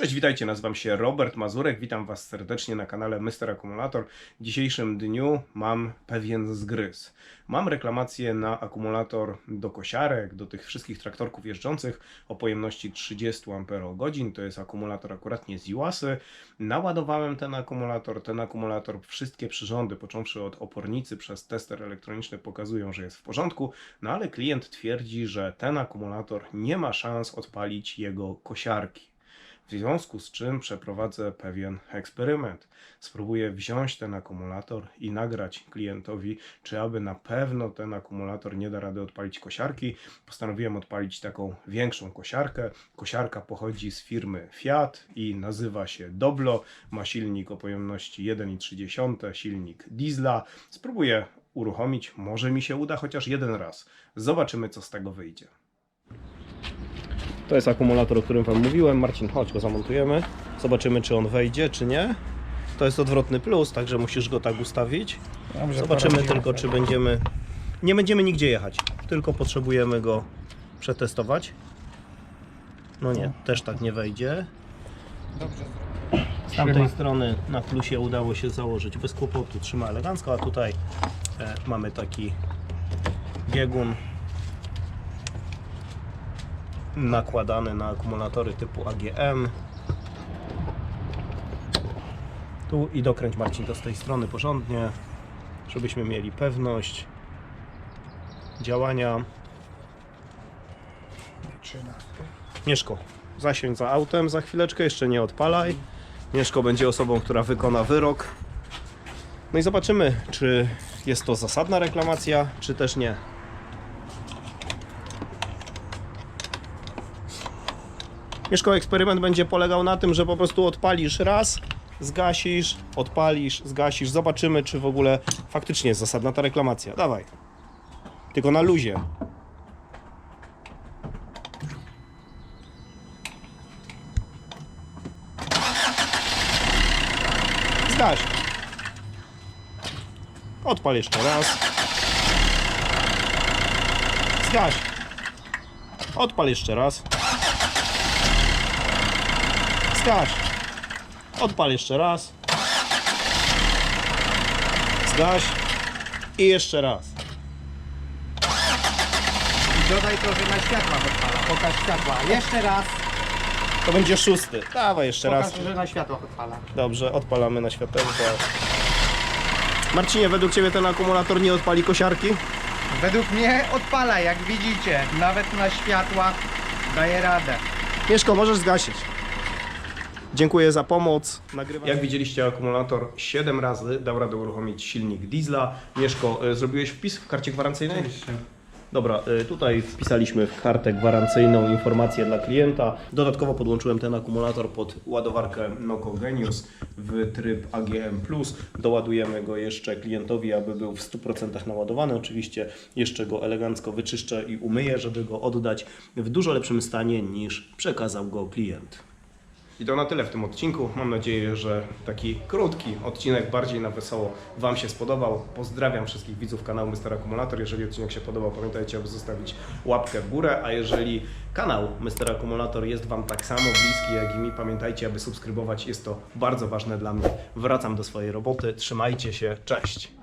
Cześć, witajcie, nazywam się Robert Mazurek, witam Was serdecznie na kanale Mr. Akumulator. W dzisiejszym dniu mam pewien zgryz. Mam reklamację na akumulator do kosiarek, do tych wszystkich traktorków jeżdżących o pojemności 30 Ah. To jest akumulator akuratnie z Iwasy. Naładowałem ten akumulator, ten akumulator, wszystkie przyrządy, począwszy od opornicy przez tester elektroniczny pokazują, że jest w porządku, no ale klient twierdzi, że ten akumulator nie ma szans odpalić jego kosiarki. W związku z czym przeprowadzę pewien eksperyment. Spróbuję wziąć ten akumulator i nagrać klientowi, czy aby na pewno ten akumulator nie da rady odpalić kosiarki. Postanowiłem odpalić taką większą kosiarkę. Kosiarka pochodzi z firmy Fiat i nazywa się Doblo. Ma silnik o pojemności 1,3, silnik diesla. Spróbuję uruchomić, może mi się uda chociaż jeden raz. Zobaczymy, co z tego wyjdzie. To jest akumulator, o którym Wam mówiłem. Marcin, chodź go zamontujemy. Zobaczymy, czy on wejdzie, czy nie. To jest odwrotny plus, także musisz go tak ustawić. Zobaczymy poradzimy tylko, czy będziemy. Nie będziemy nigdzie jechać, tylko potrzebujemy go przetestować. No nie, też tak nie wejdzie. Z tamtej strony na plusie udało się założyć bez kłopotu, trzyma elegancko, a tutaj e, mamy taki biegun nakładany na akumulatory typu AGM. Tu i dokręć Marcin to z tej strony porządnie, żebyśmy mieli pewność działania. 13. Mieszko, zasiądź za autem za chwileczkę, jeszcze nie odpalaj. Mieszko będzie osobą, która wykona wyrok. No i zobaczymy, czy jest to zasadna reklamacja, czy też nie. Mieszko, eksperyment będzie polegał na tym, że po prostu odpalisz raz, zgasisz, odpalisz, zgasisz. Zobaczymy, czy w ogóle faktycznie jest zasadna ta reklamacja. Dawaj. Tylko na luzie. Zgaś. Odpal jeszcze raz. Zgaś. Odpal jeszcze raz. Zgaś. Odpal jeszcze raz. Zgaś. I jeszcze raz. Dodaj to, że na światła odpala. Pokaż światła. Jeszcze raz. To będzie szósty. Dawaj jeszcze raz. Pokaż, że na światła odpala. Dobrze, odpalamy na światełko. Marcinie, według Ciebie ten akumulator nie odpali kosiarki? Według mnie odpala, jak widzicie. Nawet na światłach daje radę. Mieszko, możesz zgasić. Dziękuję za pomoc. Jak widzieliście, akumulator 7 razy dał radę uruchomić silnik diesla. Mieszko, y, zrobiłeś wpis w karcie gwarancyjnej? Dobra, y, tutaj wpisaliśmy w kartę gwarancyjną informację dla klienta. Dodatkowo podłączyłem ten akumulator pod ładowarkę Noco Genius w tryb AGM+. Doładujemy go jeszcze klientowi, aby był w 100% naładowany. Oczywiście jeszcze go elegancko wyczyszczę i umyję, żeby go oddać w dużo lepszym stanie niż przekazał go klient. I to na tyle w tym odcinku. Mam nadzieję, że taki krótki odcinek, bardziej na wesoło, Wam się spodobał. Pozdrawiam wszystkich widzów kanału Mr. Akumulator. Jeżeli odcinek się podobał, pamiętajcie, aby zostawić łapkę w górę. A jeżeli kanał Mr. Akumulator jest Wam tak samo bliski jak i mi, pamiętajcie, aby subskrybować. Jest to bardzo ważne dla mnie. Wracam do swojej roboty. Trzymajcie się. Cześć.